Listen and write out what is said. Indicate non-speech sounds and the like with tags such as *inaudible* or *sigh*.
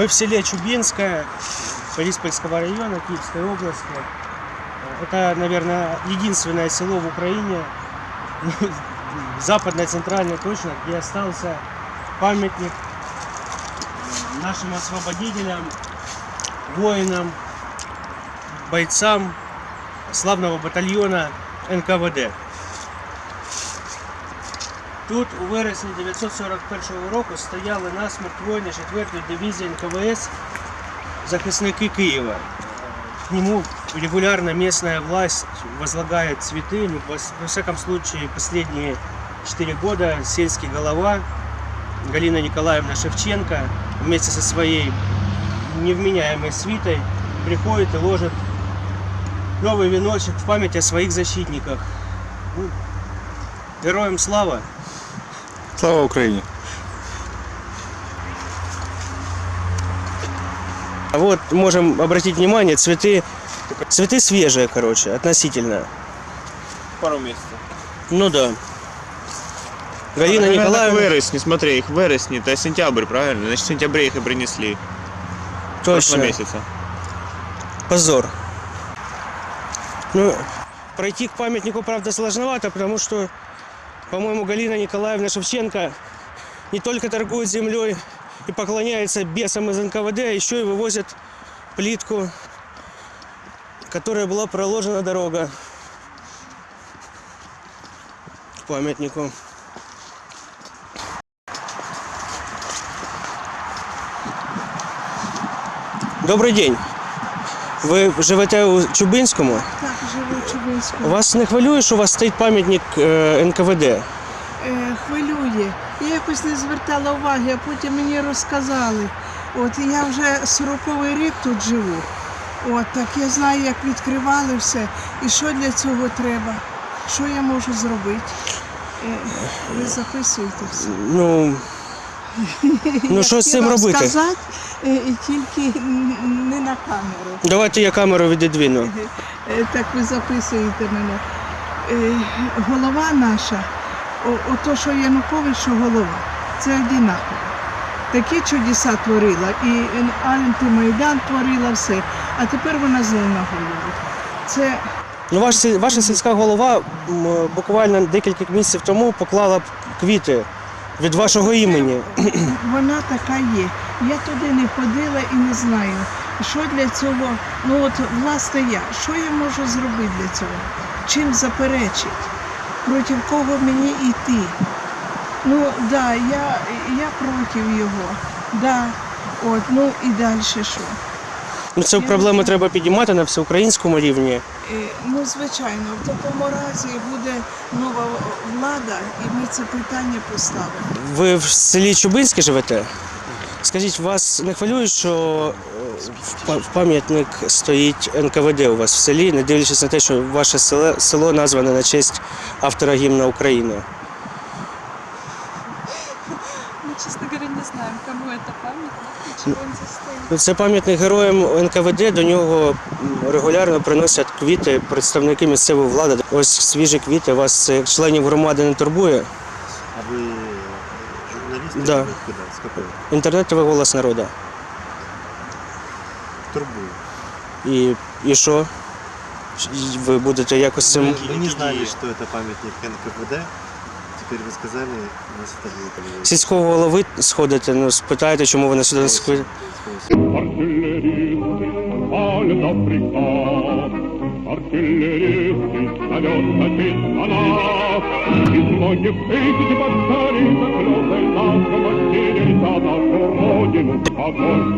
Мы в селе Чубинское, Бориспольского района, Киевской области. Это, наверное, единственное село в Украине, *laughs* западно-центральной точно, где остался памятник нашим освободителям, воинам, бойцам славного батальйона НКВД. Тут у вересні 941 року стояли насмерть воїни 4-ї дивізії НКВС захисники Киева. К нему регулярно местная власть возлагает цветы. Ну, во, во всяком случае, последние 4 года сельский голова Галина Николаевна Шевченко вместе со своей невменяемой свитой приходит и ложит новый веночек в память о своих защитниках. Ну, героям слава! Слава Україні! А вот можем обратить внимание, цветы, цветы свежие, короче, относительно. Пару місяців. Ну да. Галина Наверное, так Николаевна, в вересні, смотри, їх в вересні, це сентябрь, правильно? Значить, в сентябре їх і принесли. точно, Прошлого місяця. позор. Ну, пройти к памятнику, правда, сложновато, потому что, по-моему, Галина Николаевна Шевченко не только торгует землей и поклоняется бесам из НКВД, а еще и вывозит плитку, которая была проложена дорога к памятнику. Добрий день. Ви живете у Чубинському? Так, живу. Вас не хвилює, що у вас стоїть пам'ятник е, НКВД? Е, хвилює. Я якось не звертала уваги, а потім мені розказали. От і я вже 40-й рік тут живу. От так я знаю, як відкривали все і що для цього треба. Що я можу зробити? Е, ви записуєте все. Ну, ну що з цим робити? сказати, е, і тільки не на камеру. Давайте я камеру відідвину. Е, Так ви записуєте мене. Е, Голова наша, ото, що Янукович, що голова, це однаково. Такі чудеса творила, і антимайдан творила все, а тепер вона знову на голову. Це Ну, ваш, ваша сільська голова буквально декілька місяців тому поклала квіти від вашого імені. вона така є. Я туди не ходила і не знаю, що для цього, ну от власне я, що я можу зробити для цього? Чим заперечити? Проти кого мені йти? Ну да, я, я проти його. Да. От, ну і далі що? Ну, цю проблему треба підіймати на всеукраїнському рівні. Ну, звичайно, в такому разі буде нова влада, і ми це питання поставимо. Ви в селі Чубинське живете? Скажіть, вас не хвилює, що е, в пам'ятник стоїть НКВД у вас в селі, не дивлячись на те, що ваше село назване на честь автора гімна України? Мы, честно говоря, не знаем, кому это памятник и чего он здесь стоит. Ну, Це пам'ятник героям НКВД. До нього м, регулярно приносять квіти представники місцевої влади. Ось свіжі квіти. Вас це як членів громади не турбує. А вы журналист? Да. или Откуда? С какой? Інтернет ви голос народу. Турбую. І, і що? І Ви будете якось цим. Мы, мы не знали, что это памятник НКВД. Теперь вы сказали, нас это будет Сільського голови сходите, ну спитаєте, чому вони сюди не сходять. Артиллеристы палят до приказ, Артиллеристы зовет на нас. Из многих тысяч батарей закрылся наша потерей за нашу родину. Огонь,